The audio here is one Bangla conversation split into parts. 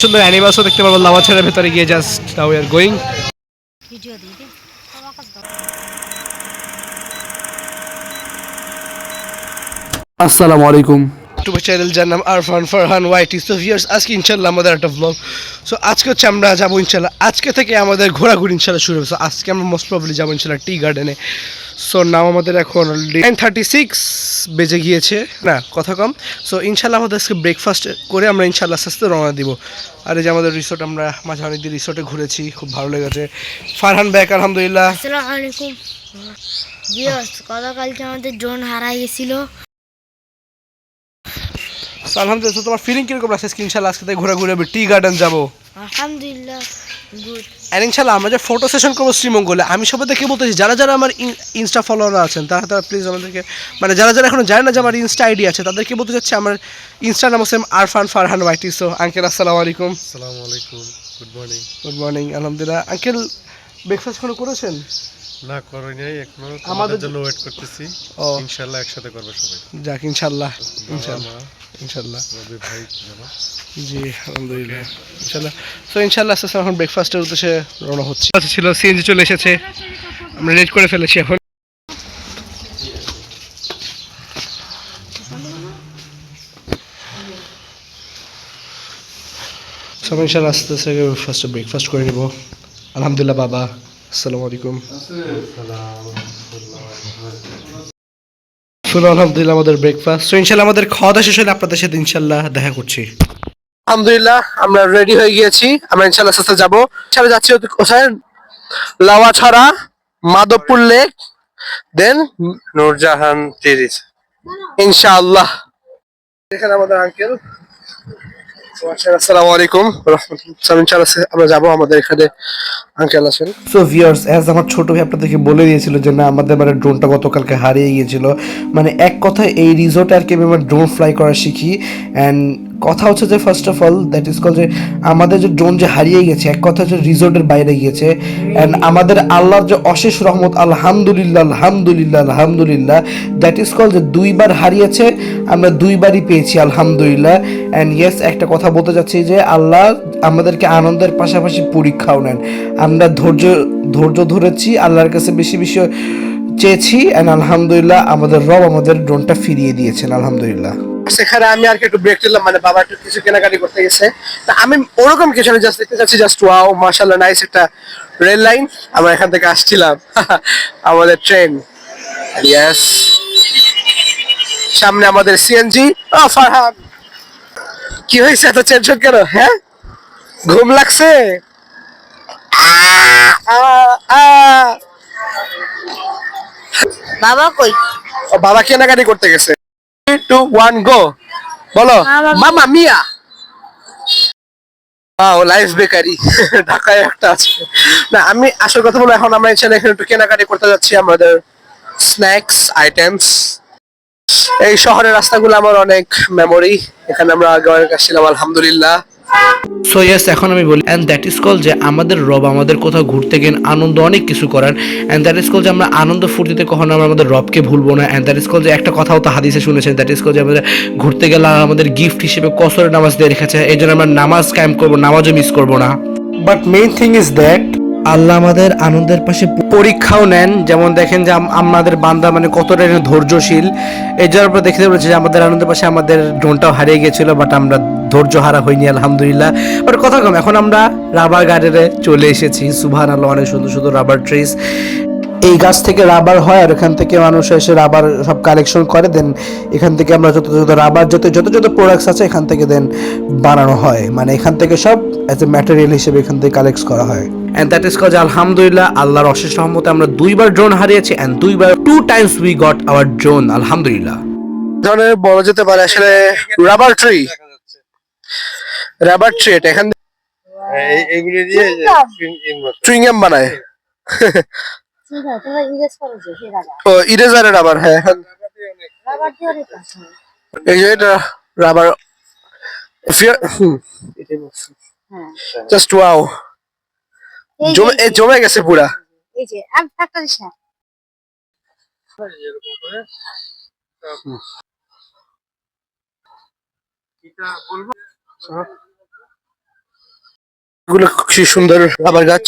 সুন্দর অ্যানিমালসও দেখতে পারব লাভা ছেড়ে ভেতরে গিয়ে just now are going video দিয়ে আসসালামু আলাইকুম। টু চ্যানেল যার নাম Arfan Farhan YT so viewers আজকে ইনশাল্লাহ আমাদের একটা ব্লগ সো আজকে হচ্ছে আমরা যাব ইনশাল্লাহ আজকে থেকে আমাদের ঘোরাঘুরি ইনশাল্লাহ শুরু হবে। সো আজকে আমরা মোস্ট প্রবলি যাব ইনশাল্লাহ টি গার্ডেনে সো নাও আমাদের এখন নাইন থার্টি সিক্স বেজে গিয়েছে। না কথা কম। সো ইনশাল্লাহ আমাদের আজকে ব্রেকফাস্ট করে আমরা ইনশাল্লাহ আস্তে আস্তে রওনা দিব। আর এই যে আমাদের রিসোর্ট আমরা মাঝামাঝি দিয়ে রিসোর্টে ঘুরেছি খুব ভালো লেগেছে। ফারহান ব্যাক আলহামদুলিল্লাহ। গতকালকে আমাদের ড্রোন হারাই গেছিল আলহামদুলিল্লাহ তোমার ফিলিং কীরকম লাগছে? ইনশাল্লাহ আজকে ঘোরাঘুরি হবে। টি গার্ডেন যাব। আলহামদুলিল্লাহ। আর ইনশাল্লাহ আমরা যে ফটো সেশন করব শ্রীমঙ্গলে আমি সবাইকে বলতেছি যারা যারা আমার ইনস্টা ফলোয়ার আছেন তারা তারা প্লিজ আমাদেরকে মানে যারা যারা এখনও জানে না যে আমার ইনস্টা আইডি আছে তাদেরকে বলতে চাচ্ছি আমার ইনস্টা নাম হচ্ছে Arfan Farhan YT so uncle আসসালামু আলাইকুম। আসসালামু আলাইকুম গুড মর্নিং গুড মর্নিং আলহামদুলিল্লাহ। আঙ্কেল ব্রেকফাস্ট কোনো করেছেন? না করো নাই এখনও আমাদের- জন্য ওয়েট করতেছি। ও। ইনশাআল্লাহ একসাথে করবে সবাই। যাক মা ইনশাল্লাহ রবি ভাই জানো জি আলহামদুলিল্লাহ। ইনশাল্লাহ। তো ইনশাল্লাহ আস্তে আস্তে এখন ব্রেকফাস্টের উদ্দেশ্যে রওনা হচ্ছে। আচ্ছা ছিল সিএনজি চলে এসেছে। আমরা রেড করে ফেলেছি এখন। সবাই ইনশাল্লাহ আস্তে আস্তে ফার্স্টে ব্রেকফাস্ট করে নেব। আলহামদুলিল্লাহ বাবা। আসসালামু আলাইকুম। শুনো আলহামদুলিল্লাহ আমাদের ব্রেকফাস্ট তো ইনশাল্লাহ আমাদের খাওয়া দাওয়া শেষ হলে আপনাদের সাথে ইনশাল্লাহ দেখা করছি। আলহামদুলিল্লাহ আমরা রেডি হয়ে গিয়েছি। আমরা ইনশাল্লাহ আস্তে আস্তে যাব। ইনশাল্লাহ যাচ্ছি কোথায় লাওয়াছড়া মাধবপুর লেক দেন নূরজাহান তিরিশ। ইনশাআল্লাহ। এখানে আমাদের আঙ্কেল আসসালামু আলাইকুম আমরা যাব আমাদের এখানে আঙ্কেল আছেন। সো ভিউয়ার্স অ্যাজ আমার ছোট ভাই আপনাদেরকে বলে দিয়েছিল যে না আমাদের মানে ড্রোনটা গতকালকে হারিয়ে গিয়েছিল। মানে এক কথায় এই রিসোর্টে আর কি আমি আমার ড্রোন ফ্লাই করা শিখি। অ্যান্ড কথা হচ্ছে যে first of all that is call যে, আমাদের যে ড্রোন যে হারিয়ে গেছে, এক কথা হচ্ছে রিসোর্টের বাইরে গিয়েছে। অ্যান্ড আমাদের আল্লাহর যে অশেষ রহমত, আলহামদুলিল্লাহ আলহামদুলিল্লাহ আলহামদুলিল্লাহ দ্যাট ইজ কল যে দুইবার হারিয়েছে, আমরা দুইবারই পেয়েছি, আলহামদুলিল্লাহ। অ্যান্ড ইয়েস একটা কথা বলতে চাচ্ছি যে, আল্লাহ আমাদেরকে আনন্দের পাশাপাশি পরীক্ষাও নেন। আমরা ধৈর্য ধৈর্য ধরেছি, আল্লাহর কাছে বেশি বেশি চেয়েছি। অ্যান্ড আলহামদুলিল্লাহ, আমাদের রব আমাদের ড্রোনটা ফিরিয়ে দিয়েছেন, আলহামদুলিল্লাহ। সেখানে আমি আর কি একটু ব্রেক নিলাম মানে বাবা একটু কিছু কেনাকাটি করতে গেছে। তা আমি ওরকম কিছু আমি জাস্ট দেখতে চাচ্ছি জাস্ট ওয়াও মাশাআল্লাহ নাইস একটা রেল লাইন। আমরা এখান থেকে আসছিলাম আমাদের ট্রেন ইয়েস সামনে আমাদের সিএনজি ও ফারহান। কি হয়েছে এত টেনশন কেন? হ্যাঁ? ঘুম লাগছে। বাবা কই? ও বাবা কেনাকাটি করতে গেছে। টু ওয়ান গো বলো মামা মামা মিয়া ও লাইফ বেকারি ঢাকায় একটা আছে। না আমি আসল কথা বলব এখন আমরা এখানে এখানে একটু কেনাকাটি করতে যাচ্ছি আমাদের স্ন্যাক্স আইটেমস এই শহরের রাস্তাগুলো আমার অনেক মেমোরি এখানে আমরা আগে অনেক আসছিলাম আলহামদুলিল্লাহ। সো ইয়েস এখন আমি বলি অ্যান্ড দ্যাট ইজ কল যে আমাদের রব আমাদের কোথাও ঘুরতে গেন আনন্দ, অনেক কিছু করার অ্যান্ড দ্যাট ইজ কল যে আমরা আনন্দ ফুর্তিতে কখনো আমরা আমাদের রবকে ভুলবো না অ্যান্ড দ্যাট ইজ কল যে একটা কথাও তো হাদিসে শুনেছেন দ্যাট ইজ কল যে আমাদের ঘুরতে গেলে আমাদের গিফট হিসেবে কসরের নামাজ দিয়ে রেখেছে এই জন্য আমরা নামাজ কায়েম করব, নামাজও মিস করব না। But main thing is that আল্লাহ আমাদের আনন্দের পাশে পরীক্ষাও নেন। যেমন দেখেন যে আমাদের বান্দা মানে কতটা ধৈর্যশীল। এই জন্য আমরা দেখতে পাচ্ছি যে আমাদের আনন্দের পাশে আমাদের ড্রোনটাও হারিয়ে গেছিল বাট আমরা ধৈর্য হারা হইনি, আলহামদুলিল্লাহ। বাট কথা কম, এখন আমরা রাবার গার্ডেনে চলে এসেছি। সুভান আল্লাহ অনেক সুন্দর সুন্দর রাবার ট্রিজ এই গাছ থেকে রাবার হয় আর এখান থেকে মানুষ এসে রাবার সব কালেকশন করে দেন এখান থেকে আমরা যত যত রাবার যত যত যত প্রোডাক্টস আছে এখান থেকে দেন বানানো হয় মানে এখান থেকে সব অ্যাজ এ ম্যাটেরিয়াল হিসেবে এখান থেকে কালেক্ট করা হয় অ্যান্ড দ্যাট ইজ কজ আলহামদুলিল্লাহ আল্লাহর অশেষ রহমতে আমরা দুইবার ড্রোন হারিয়েছি অ্যান্ড দুইবার two times we got our drone আলহামদুলিল্লাহ ধরনের বলা যেতে পারে আসলে রাবার ট্রি রাবার ট্রি এটা এখান এই এইগুলি দিয়ে ট্রিংগাম বানায় ও ইরেজারের রাবার হ্যাঁ। হয়। এই যে এটা রাবার হ্যাঁ জাস্ট ওয়াও জমে এ জমে গেছে পুরা। এই যে আর একটা দিস না এগুলো কি সুন্দর রাবার গাছ।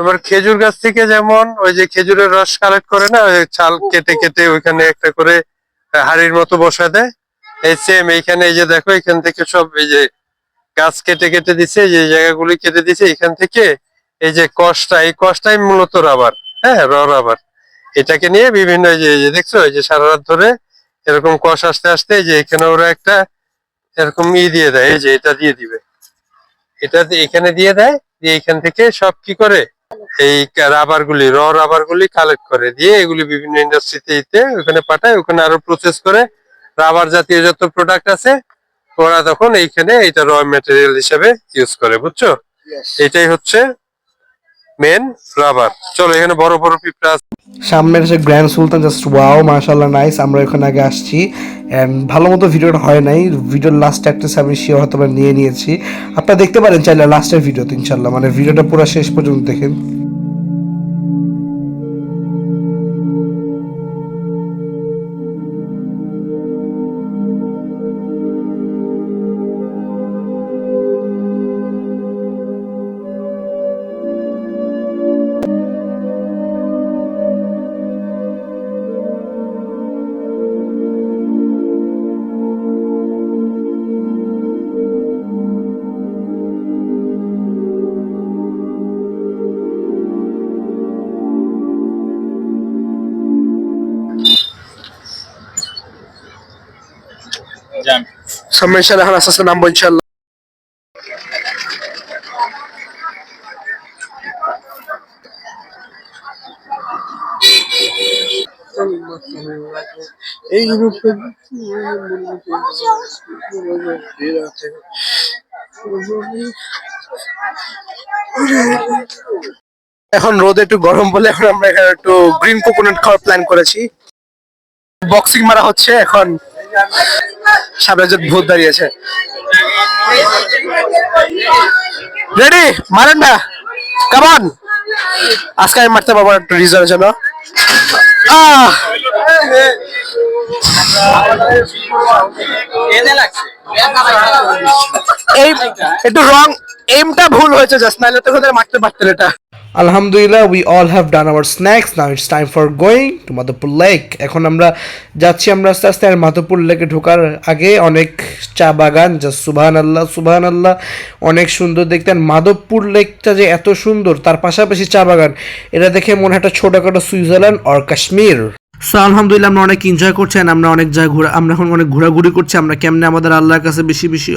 তোমার খেজুর গাছ থেকে যেমন ওই যে খেজুরের রস কালেক্ট করে না, ওই ছাল কেটে কেটে ওইখানে একটা করে হাড়ির মতো বসা দেয়। এই সেম এইখানে এই যে দেখো এখান থেকে সব এই যে গাছ কেটে কেটে দিছে যে জায়গাগুলি কেটে দিছে এখান থেকে এই যে কষটা, এই কষটাই মূলত রাবার হ্যাঁ র রাবার। এটাকে নিয়ে বিভিন্ন যে দেখছ, এই যে সারা রাত ধরে এরকম কষ আসতে আসতে যে এখানে ওরা একটা এরকম ই দিয়ে দেয়, এই যে এটা দিয়ে দিবে। এটা এখানে দিয়ে দেয়, দিয়ে এখান থেকে সব কি করে এই রাবার গুলি র রাবার গুলি কালেক্ট করে দিয়ে এগুলি বিভিন্ন ইন্ডাস্ট্রিতে দিতে ওখানে পাঠায় ওখানে আরও প্রসেস করে। রাবার জাতীয় যত প্রোডাক্ট আছে ওরা তখন এইখানে এটা র ম্যাটেরিয়াল হিসেবে ইউজ করে বুঝছ? এটাই হচ্ছে মেন রাবার চলো এখানে বড় বড় পিঁপড়া আছে। সামনের যে গ্র্যান্ড সুলতান জাস্ট ওয়াও মাশাল্লাহ নাইস আমরা এখানে আগে আসছি। অ্যান্ড ভালো মতো ভিডিওটা হয় নাই ভিডিওর লাস্ট একটা আমি শিওর হয়তো বা নিয়ে নিয়েছি। আপনারা দেখতে পারেন চাইলে লাস্টের ভিডিওতে ইনশাল্লাহ মানে ভিডিওটা পুরো শেষ পর্যন্ত দেখেন। ইনশাল্লাহ এখন আস্তে আস্তে নামবো ইনশাল্লাহ এই রূপে এখন রোদ একটু গরম বলে এখন আমরা এখানে একটু গ্রিন কোকোনাট খাওয়ার প্ল্যান করেছি। বক্সিং মারা হচ্ছে এখন। সামনে যে ভূত দাঁড়িয়েছে। রেডি মারেন না। কামান আজকে আমি মারতে পারব একটু রিজার্ভ জন্য! এই একটু রং এমটা ভুল হয়েছে জাস্ট নাহলে তো মারতে পারতেন এটা। আলহামদুলিল্লাহ we all have done our snacks now it's time for going to Madhabpur lake এখন আমরা যাচ্ছি, আমরা আস্তে আস্তে আর মাধবপুর লেকে ঢোকার আগে অনেক চা বাগান যা সুবাহান আল্লাহ সুবাহান আল্লাহ অনেক সুন্দর দেখতে। আর মাধবপুর লেকটা যে এত সুন্দর, তার পাশাপাশি চা বাগান, এটা দেখে মনে হয় একটা ছোটখাটো সুইজারল্যান্ড অর কাশ্মীর সো আলহামদুলিল্লাহ, আমরা অনেক এনজয় করছি and আমরা অনেক জায়গায় ঘোরা, আমরা এখন অনেক ঘোরাঘুরি করছি। আমরা কেমনে আমাদের আল্লাহর কাছে বেশি বেশি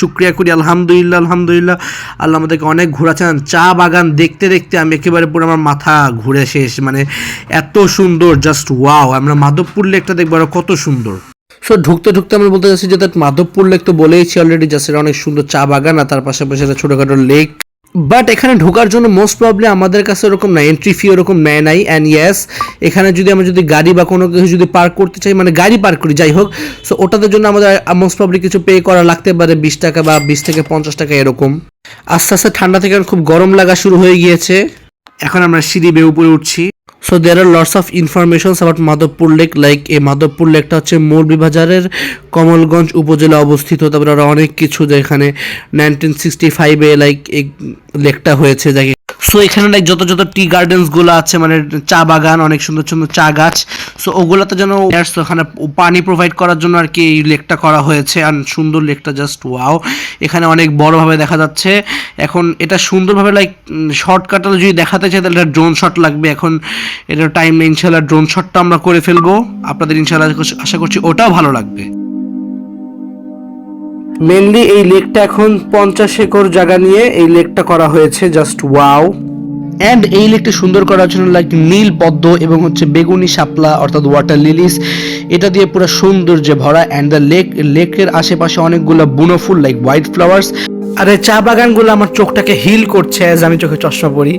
শুক্রিয়া করি। আলহামদুলিল্লাহ আলহামদুলিল্লাহ। আল্লাহ আমাদেরকে অনেক ঘোরাচ্ছেন। চা বাগান দেখতে দেখতে আমি একেবারে পুরো আমার মাথা ঘুরে শেষ। মানে এত সুন্দর জাস্ট ওয়াও আমরা মাধবপুর লেকটা দেখব কত সুন্দর। সো ঢুকতে ঢুকতে আমরা বলতে চাচ্ছি যে that মাধবপুর লেক তো বলেইছি অলরেডি জাস্ট এটা অনেক সুন্দর চা বাগান আর তার পাশাপাশি একটা ছোটোখাটো লেক বাট এখানে ঢোকার জন্য মোস্ট প্রবলি আমাদের কাছে ওরকম না এন্ট্রি ফি ওরকম নেয় নাই অ্যান্ড ইয়েস এখানে যদি আমরা যদি গাড়ি বা কোনো কিছু যদি পার্ক করতে চাই মানে গাড়ি পার্ক করি, যাই হোক সো ওটাদের জন্য আমাদের মোস্ট প্রবলি কিছু পে করা লাগতে পারে, বিশ টাকা বা বিশ থেকে পঞ্চাশ টাকা এরকম। আস্তে আস্তে ঠান্ডা থেকে খুব গরম লাগা শুরু হয়ে গিয়েছে। এখন আমরা সিঁড়ি বেয়ে উপরে উঠছি। So there are lots of informations about Madhabpur lake like এই মাধবপুর লেকটা হচ্ছে মৌলভীবাজারের কমলগঞ্জ উপজেলা অবস্থিত। তারপরে আরও অনেক কিছু যেখানে নাইনটিন সিক্সটি ফাইভে লাইক এই লেকটা হয়েছে যাকে। সো এখানে লাইক যত যত টি গার্ডেন্সগুলো আছে মানে চা বাগান, অনেক সুন্দর সুন্দর চা গাছ। সো ওগুলোতে যেন ওখানে পানি প্রোভাইড করার জন্য আর কি এই লেকটা করা হয়েছে। আর সুন্দর লেকটা জাস্ট ওয়াও এখানে অনেক বড়ভাবে দেখা যাচ্ছে। এখন এটা সুন্দরভাবে লাইক শর্টকাটে যদি দেখাতে চাই, তাহলে ড্রোন শট লাগবে। এখন এটা টাইম নেই ইনশাল্লাহ ড্রোন শটটা আমরা করে ফেলব। আপনাদের ইনশাল্লাহ আশা করছি ওটাও ভালো লাগবে। মেনলি এই লেকটা এখন পঞ্চাশ একর জায়গা নিয়ে এই লেকটা করা হয়েছে জাস্ট ওয়াও অ্যান্ড এই লেকটা সুন্দর করার জন্য লাইক নীল পদ্ম এবং হচ্ছে বেগুনি শাপলা অর্থাৎ ওয়াটার লিলিস এটা দিয়ে পুরো সৌন্দর্যে ভরা অ্যান্ড দ্য লেক লেকের আশেপাশে অনেকগুলো বুনো ফুল লাইক হোয়াইট ফ্লাওয়ার্স আর এই চা বাগানগুলো আমার চোখটাকে হিল করছে অ্যাজ আমি চোখে চশমা পরি।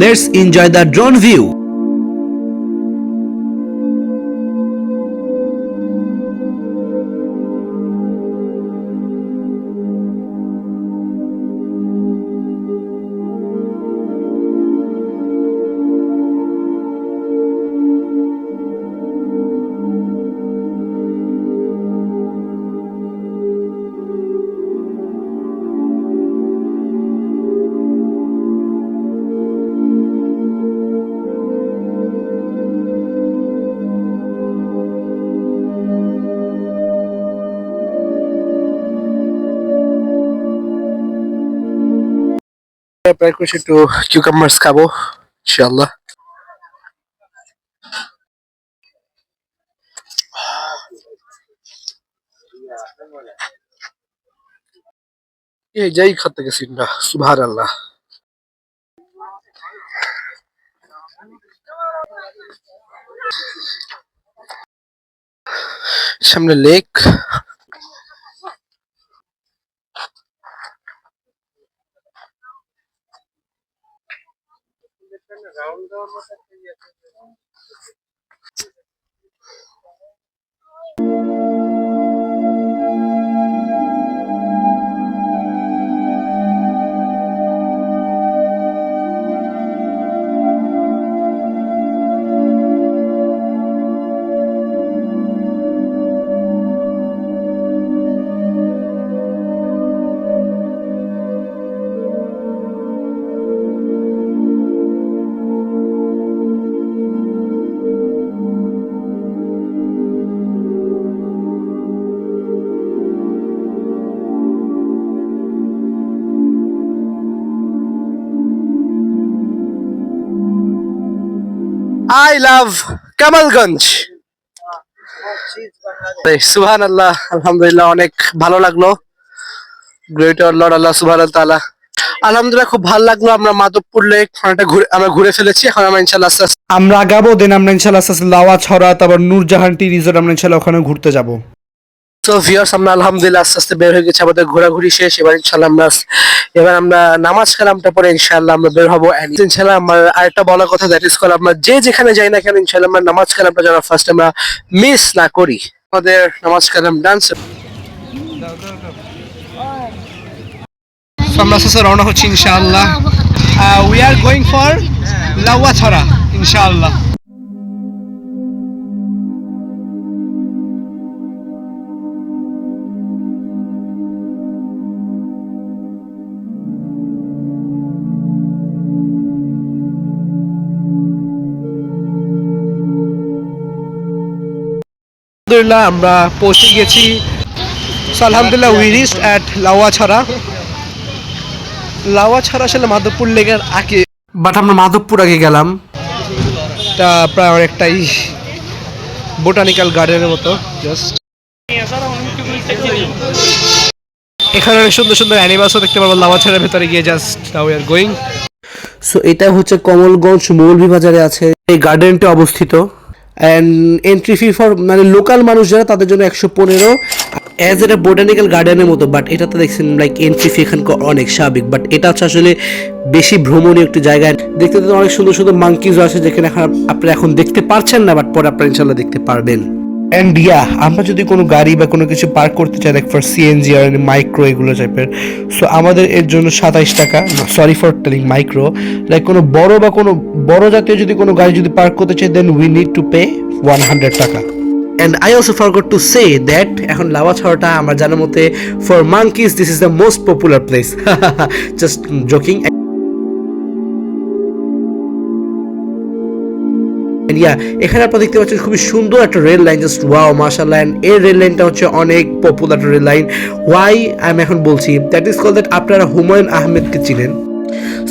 Let's enjoy the drone view try করছি একটু কিউকাম্বার্স খাব, ইনশাআল্লাহ। এই যাই খাতে গেছি না সুবহান আল্লাহ সামনে lake Thank you. I love Kamalganj সুবহান আল্লাহ আলহামদুলিল্লাহ অনেক ভালো লাগল। গ্রেট লর্ড আল্লাহ সুবহান তাআলা। আলহামদুলিল্লাহ খুব ভালো লাগল আমরা মাধবপুর লেক অনেকটা ঘুরে আমরা ঘুরে ফেলেছি এখন আমরা ইনশাআল্লাহ আস্তে আস্তে আমরা আগাবো দেন আমরা ইনশাল্লাহ আস্তে আস্তে লাওয়া ছড়া তারপর নূরজাহান টি রিসোর্ট আমরা ইনশাল্লাহ ওখানে ঘুরতে যাব। তো ভিউয়ার্স আমরা আলহামদুলিল্লাহ আস্তে আস্তে বের হয়ে গেছি আমাদের ঘোরাঘুরি শেষ এবার ইনশাআল্লাহ আমরা এবার আমরা নামাজ কালামটা পরে ইনশাল্লাহ আমরা বের হব And ইনশাআল্লাহ আমার আরেকটা বলার কথা দ্যাট ইজ কল আমরা যে যেখানে যাই না কেন ইনশাল্লাহ আমরা নামাজ কালামটা যেন ফার্স্ট আমরা মিস না করি। আমাদের নামাজ কালাম ডান্স আমরা রওনা হচ্ছি ইনশাআল্লাহ। We are going for Lawachara ইনশাআল্লাহ। আলহামদুলিল্লাহ আমরা পৌঁছে গেছি। আলহামদুলিল্লাহ we reach at Lawachara. Lawachara আসলে মাধবপুর লেগের আগে। বাট আমরা মাধবপুর আগে গেলাম। তা প্রায় অনেকটাই বোটানিক্যাল গার্ডেনের মতো জাস্ট এখানে অনেক সুন্দর সুন্দর অ্যানিমালসও দেখতে পাবো লাওয়াছড়ার ভেতরে গিয়ে just now we are going so এটা হচ্ছে কমলগঞ্জ মৌলভীবাজারে আছে এই গার্ডেনটা অবস্থিত। অ্যান্ড এন্ট্রি ফি ফর মানে লোকাল মানুষ যারা, তাদের জন্য একশো পনেরো। অ্যাজ এটা বোটানিক্যাল গার্ডেনের মতো বাট এটা তো দেখছেন লাইক এন্ট্রি ফি এখানকার অনেক স্বাভাবিক। বাট এটা হচ্ছে আসলে বেশি ভ্রমণীয় একটি জায়গা। দেখতে অনেক সুন্দর সুন্দর মাঙ্কিজও আছে যেখানে আপনারা এখন দেখতে পারছেন না বাট পরে আপনারা ইনশাল্লাহ দেখতে পারবেন। অ্যান্ড ইয়া আমরা যদি কোনো গাড়ি বা কোনো কিছু পার্ক করতে চাই লাইক ফর সিএনজি আর মাইক্রো এগুলো টাইপের সো আমাদের এর জন্য সাতাইশ টাকা sorry for telling micro like কোনো বড় বা কোনো বড় জাতীয় যদি কোনো গাড়ি যদি পার্ক করতে চাই then we need to pay one hundred টাকা। And I also forgot to say that এখন লাভা ছড়াটা আমার জানার মতে for monkeys this is the most popular place just joking yeah এখানে আপনারা দেখতে পাচ্ছেন খুবই সুন্দর একটা রেল লাইন জাস্ট ওয়াও মাশাআল্লাহ. এন্ড এই রেল লাইনটা হচ্ছে অনেক পপুলার রেল লাইন ওয়াই আমি এখন বলছি দ্যাট ইজ কল দ্যাট আপনারা হুমায়ুন আহমেদকে চিনেন।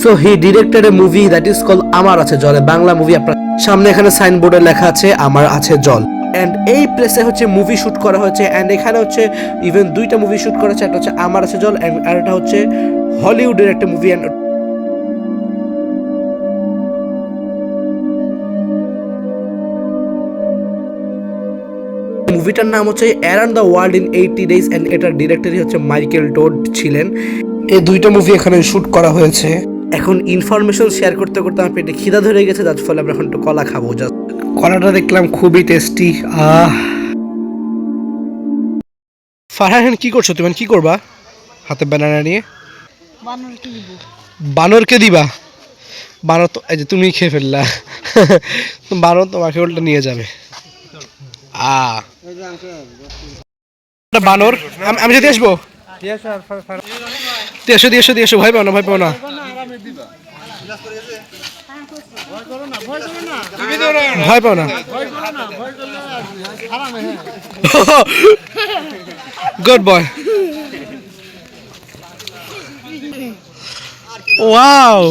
So he directed movie that is call আমার আছে জলে, বাংলা মুভি আপনার সামনে এখানে সাইনবোর্ডে লেখা আছে, আমার আছে জল। অ্যান্ড এই প্লেসে হচ্ছে মুভি শুট করা হয়েছে অ্যান্ড এখানে হচ্ছে ইভেন দুইটা মুভি শুট করা হচ্ছে একটা হচ্ছে আমার আছে জল, and আর একটা হচ্ছে হলিউডের একটা মুভি অ্যান্ড মুভিটার নাম হচ্ছে around the world in eighty days and এটার ডিরেক্টরই হচ্ছে মাইকেল টোড ছিলেন। এই দুইটা মুভি এখানে শুট করা হয়েছে। এখন ইনফরমেশন শেয়ার করতে করতে আমার পেটে খিদা ধরে গেছে যার ফলে আমরা এখন একটু কলা খাব জাস্ট কলাটা দেখলাম খুবই টেস্টি আহ। ফারহান কি করছ তুমি? কি করবা? হাতে ব্যানানা নিয়ে? বানরকে বানরকে দিবা? বানর তো এই যে তুমি খেয়ে ফেললা। বানর তোমাকে উল্টা নিয়ে যাবে। আ। বানর আমি- আমি যদি আসব? দিয়ে এসো দিয়ে ভয় পাও না ভয় পাও না। ভয় পাও না। Good boy wow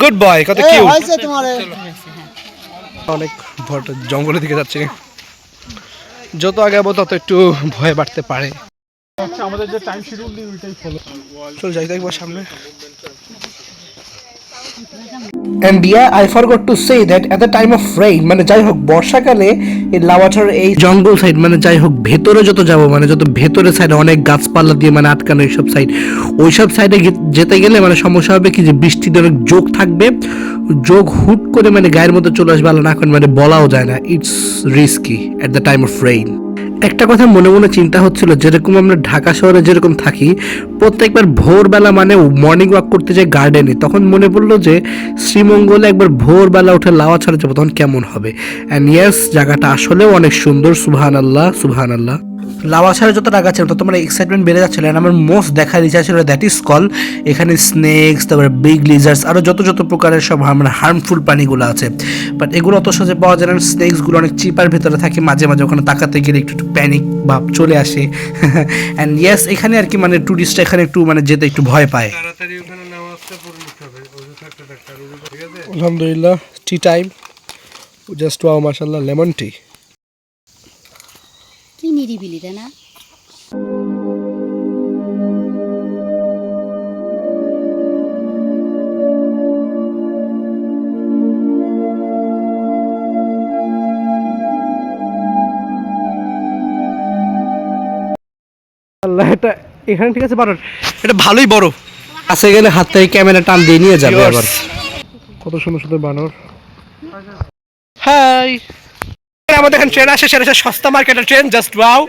good boy কত কিউট অনেক ভট জঙ্গলের দিকে যাচ্ছে। যত আগাবো তত একটু ভয় বাড়তে পারে। আমাদের যে টাইম শিডিউল দিই ওইটাই ফলো চল যাই দেখব সামনে। And yeah, I forgot to say that at the time of rain মানে যাই হোক বর্ষাকালে এই লাওয়াটার এই জঙ্গল সাইড মানে যাই হোক ভেতরে যত যাব মানে যত ভেতরে সাইডে অনেক গাছপালা দিয়ে মানে আটকানো এইসব সাইড ওইসব সাইডে যেতে গেলে মানে সমস্যা হবে কি যে বৃষ্টিতে অনেক যোগ থাকবে যোগ হুট করে মানে গায়ের মধ্যে চলে আসবে আল্লাহ না মানে বলাও যায় না it's risky at the time of rain একটা কথা মনে মনে চিন্তা হচ্ছিল, যেরকম আমরা ঢাকা শহরে যেরকম থাকি, প্রত্যেকবার ভোরবেলা মানে মর্নিং ওয়াক করতে যাই গার্ডেনে তখন মনে পড়ল যে শ্রীমঙ্গলে একবার ভোরবেলা উঠে লাওয়া ছাড়া যাব, তখন কেমন হবে? অ্যান্ড ইয়েস জায়গাটা আসলেও অনেক সুন্দর সুবহান আল্লাহ সুবহান আল্লাহ ছাড়া যত টাকা ছিল তত মানে এক্সাইটমেন্ট বেড়ে যাচ্ছিল আমার মোস্ট দেখার ইচ্ছা ছিল দ্যাট ইজ কল এখানে স্নেকস তারপরে বিগ লিজার্স আরও যত যত প্রকারের সব হার- মানে হার্মফুল প্রাণীগুলো আছে। বাট এগুলো অত সহজে পাওয়া যায় না। স্নেকসগুলো অনেক চিপার ভেতরে থাকে মাঝে মাঝে ওখানে তাকাতে গেলে একটু একটু প্যানিক ভাব চলে আসে। অ্যান্ড ইয়েস এখানে আর কি মানে টুরিস্টরা এখানে একটু মানে যেতে একটু ভয় পায়। আলহামদুলিল্লাহ টি টাইম জাস্ট ওয়াও মাশাল্লাহ লেমন টি নিরিবিলি তাই না? আল্লাহ এটা এখানে ঠিক আছে বারণ এটা ভালোই বড়। কাছে গেলে হাত থেকে ক্যামেরা টান দিয়ে নিয়ে যাবে আবার। কত সুন্দর সুন্দর বানর। হাই আমাদের এখানে ট্রেন আসে, সেটা সস্তা মার্কেটের train just wow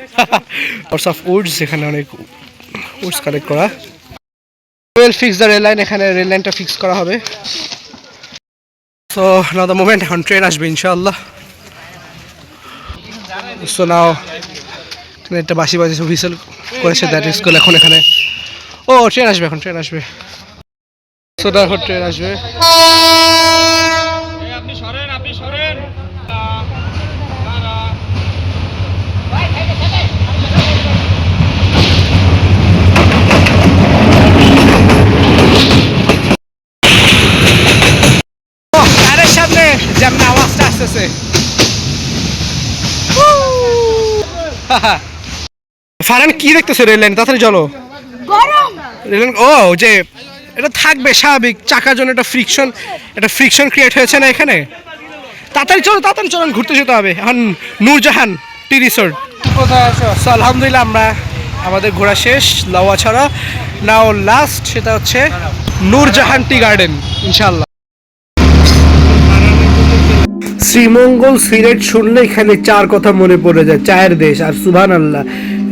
lots of woods এখানে অনেক উডস কালেক্ট করা। Well fix the rail line এখানে রেল লাইনটা ফিক্স করা হবে। সো নাও দ্য মোমেন্ট এখন ট্রেন আসবে, ইনশাআল্লাহ। সো নাও এখানে একটা বাসি বাজি হুইসেল করেছে দ্যাট ইজ এখন এখানে। ও ট্রেন আসবে, এখন ট্রেন আসবে। সো দেখো ট্রেন আসবে ও, আরে সামনে যেমন আওয়াজটা আসতেছে ফারান কি দেখতেছে রেল লাইন? তাড়াতাড়ি চলো। রেল লাইন ও যে এটা থাকবে স্বাভাবিক চাকার জন্য একটা ফ্রিকশন একটা ফ্রিকশন ক্রিয়েট হয়েছে না এখানে? তাড়াতাড়ি চলো তাড়াতাড়ি চলো ঘুরতে যেতে হবে। এখন নূরজাহান টি রিসোর্ট। কোথায় আছো? আলহামদুলিল্লাহ আমরা আমাদের ঘোরা শেষ লাওয়া ছাড়া। নাও লাস্ট সেটা হচ্ছে নূরজাহান টি গার্ডেন ইনশাল্লাহ শ্রীমঙ্গল সিলেট শুনলে এখানে চার কথা মনে পড়ে যায়, চায়ের দেশ আর সুভান আল্লাহ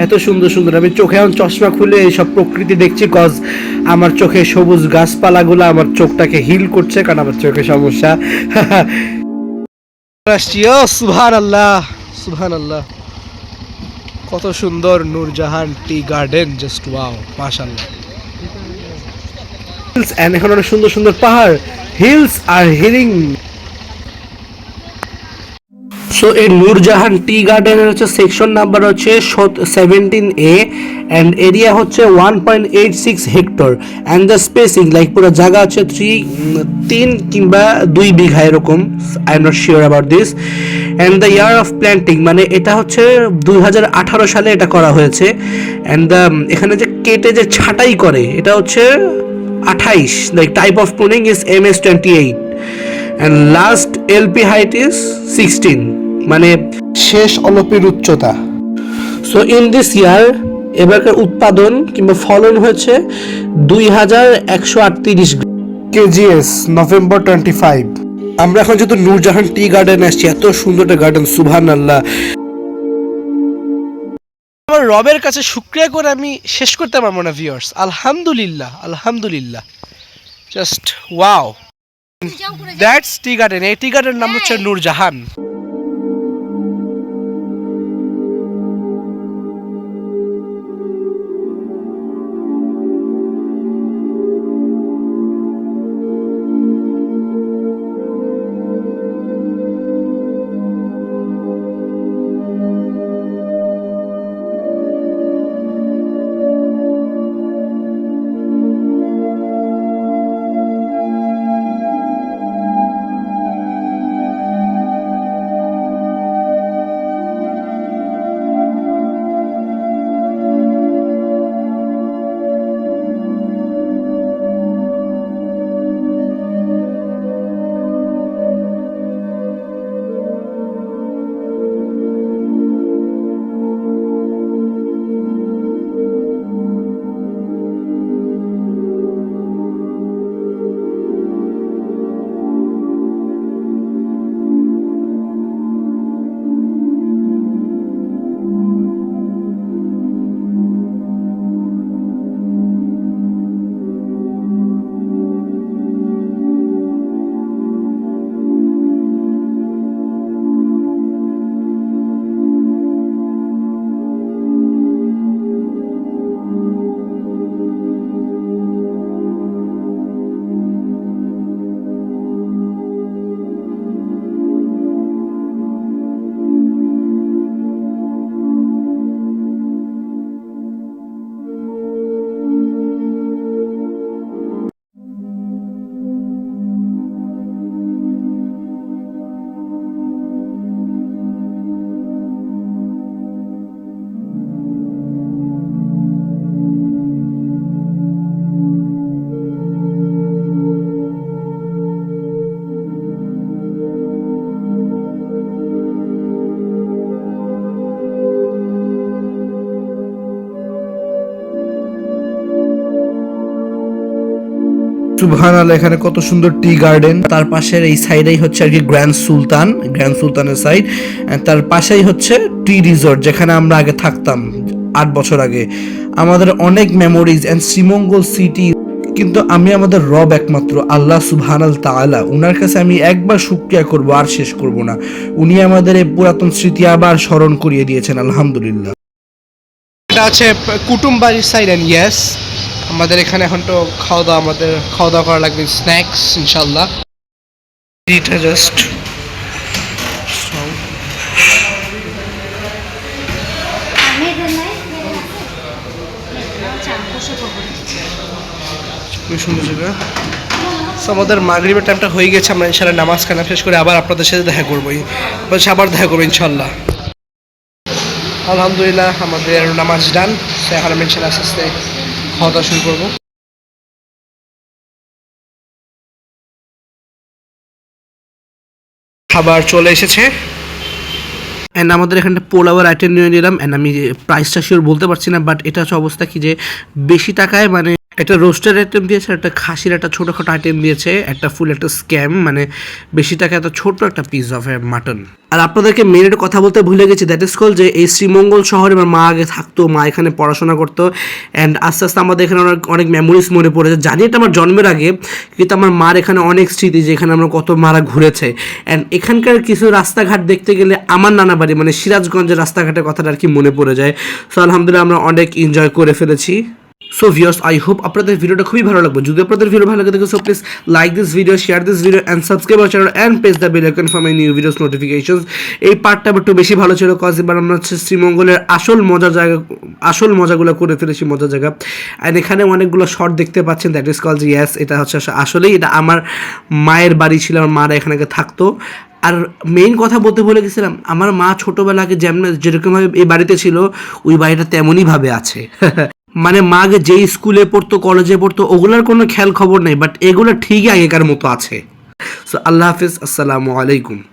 এত সুন্দর সুন্দর, আমি চোখে এখন চশমা খুলে এইসব প্রকৃতি দেখছি কজ আমার চোখে সবুজ গাছপালাগুলো আমার চোখটাকে হিল করছে, কারণ আমার চোখে সমস্যা। সুভান আল্লাহ সুভান আল্লাহ কত সুন্দর Nurjahan tea garden just wow মাশাআল্লাহ। হিলস এখন অনেক সুন্দর সুন্দর পাহাড় হিলস আর হিলিং সো এই নূরজাহান টি গার্ডেনের হচ্ছে সেকশন নাম্বার হচ্ছে সেভেন্টিন এ অ্যান্ড এরিয়া হচ্ছে one point eight six hectare and the spacing like পুরো জায়গা হচ্ছে থ্রি তিন কিংবা দুই বিঘা এরকম I am not sure about this and the year of planting মানে এটা হচ্ছে দুই হাজার আঠারো সালে এটা করা হয়েছে। অ্যান্ড দ্য এখানে যে কেটে যে ছাটাই করে, এটা হচ্ছে আঠাইশ like type of pruning is M S twenty eight and last LP height is sixteen মানে শেষ অলপের উচ্চতা। সো ইন দিস ইয়ার এবারকার উৎপাদন কিংবা ফলন হয়েছে দুই হাজার একশো আটত্রিশ কেজিএস নভেম্বর টোয়েন্টি ফাইভ আমরা এখন যেহেতু নূরজাহান টি গার্ডেন আসছি এত সুন্দর একটা গার্ডেন সুবহান আল্লাহ আমার রবের কাছে শুক্রিয়া করে আমি শেষ করতে পারব না ভিউয়ার্স আলহামদুলিল্লাহ আলহামদুলিল্লাহ। Just wow that's tea garden এই টি গার্ডেন নাম হচ্ছে নূরজাহান। আল্লাহ এখানে কত সুন্দর টি গার্ডেন। তার পাশের এই সাইডেই হচ্ছে আর কি গ্র্যান্ড সুলতান, গ্র্যান্ড সুলতানের সাইড। তার পাশেই হচ্ছে টি রিসোর্ট, যেখানে আমরা আগে থাকতাম আট বছর আগে। আমাদের অনেক মেমোরিজ অ্যান্ড শ্রীমঙ্গল সিটি কিন্তু আমি আমাদের রব একমাত্র, আল্লাহ সুবহানাল তাআলা। উনার কাছে আমি একবার শুকরিয়া করব, আর শেষ করব না। উনি আমাদের এই পুরাতন স্মৃতি আবার স্মরণ করিয়ে দিয়েছেন, আলহামদুলিল্লাহ। এটা হচ্ছে কুটুম বাড়ির সাইড অ্যান্ড ইয়েস আমাদের এখানে এখন তো খাওয়া দাওয়া আমাদের খাওয়া দাওয়া করা লাগবে স্ন্যাক্স ইনশাল্লাহ এটা জাস্ট খুবই সুন্দর জায়গা। আমাদের মাগরিবের টাইমটা হয়ে গেছে আমরা ইনশাল্লাহ নামাজ খানা শেষ করে আবার আপনাদের সাথে দেখা করব। আপনাদের আবার দেখা করব ইনশাল্লাহ আলহামদুলিল্লাহ আমাদের নামাজ ডান সে আমি ইনশাল্লাহ আস্তে আস্তে খাওয়া দাওয়া শুরু করব। খাবার চলে এসেছে। অ্যান্ড আমাদের এখানটা পোলাওয়ার আইটেম নিয়ে নিলাম। অ্যান্ড আমি প্রাইসটা শিওর বলতে পারছি না বাট এটা হচ্ছে অবস্থা কি যে বেশি টাকায় মানে একটা রোস্টের আইটেম দিয়েছে, একটা খাসির একটা ছোটোখাটো আইটেম দিয়েছে, একটা ফুল একটা স্ক্যাম মানে বেশি টাকা এত ছোট্ট একটা পিস অফ মাটন আর আপনাদেরকে মেন একটা কথা বলতে ভুলে গেছি দ্যাট ইজ কল যে এই শ্রীমঙ্গল শহরে আমার মা আগে থাকতো, মা এখানে পড়াশোনা করতো অ্যান্ড আস্তে আস্তে আমাদের এখানে অনেক অনেক মেমোরিজ মনে পড়েছে জানি এটা আমার জন্মের আগে, কিন্তু আমার মার এখানে অনেক স্মৃতি যে এখানে আমরা কত মারা ঘুরেছে। অ্যান্ড এখানকার কিছু রাস্তাঘাট দেখতে গেলে আমার নানা বাড়ি মানে সিরাজগঞ্জের রাস্তাঘাটের কথাটা আর কি মনে পড়ে যায়। সো আলহামদুলিল্লাহ আমরা অনেক এনজয় করে ফেলেছি। সো ভিউয়ার্স আই হোপ আপনাদের ভিডিওটা খুবই ভালো লাগবে। যদি আপনাদের ভিডিও ভালো লাগে থাকে so please like this video share this video and subscribe our channel and press the bell icon for my new videos notification এই পার্টটা একটু বেশি ভালো ছিল কজ এবার আমরা হচ্ছে শ্রীমঙ্গলের আসল মজার জায়গা, আসল মজাগুলো করে ফেলেছি, মজার জায়গা। অ্যান্ড এখানে অনেকগুলো শর্ট দেখতে পাচ্ছেন দ্যাট ইজ কল ইয়াস এটা হচ্ছে আসলেই এটা আমার মায়ের বাড়ি ছিল, আমার মারা এখানে থাকতো। আর মেইন কথা বলতে ভুলে গেছিলাম, আমার মা ছোটোবেলাকে যেমন, যেরকমভাবে এই বাড়িতে ছিল, ওই বাড়িটা তেমনইভাবে আছে। মানে মা আগে যেই স্কুলে পড়তো, কলেজে পড়তো, ওগুলোর কোনো খেয়াল খবর নেই বাট এগুলো ঠিকই আগেকার মতো আছে। সো আল্লাহ হাফিজ, আসসালামু আলাইকুম।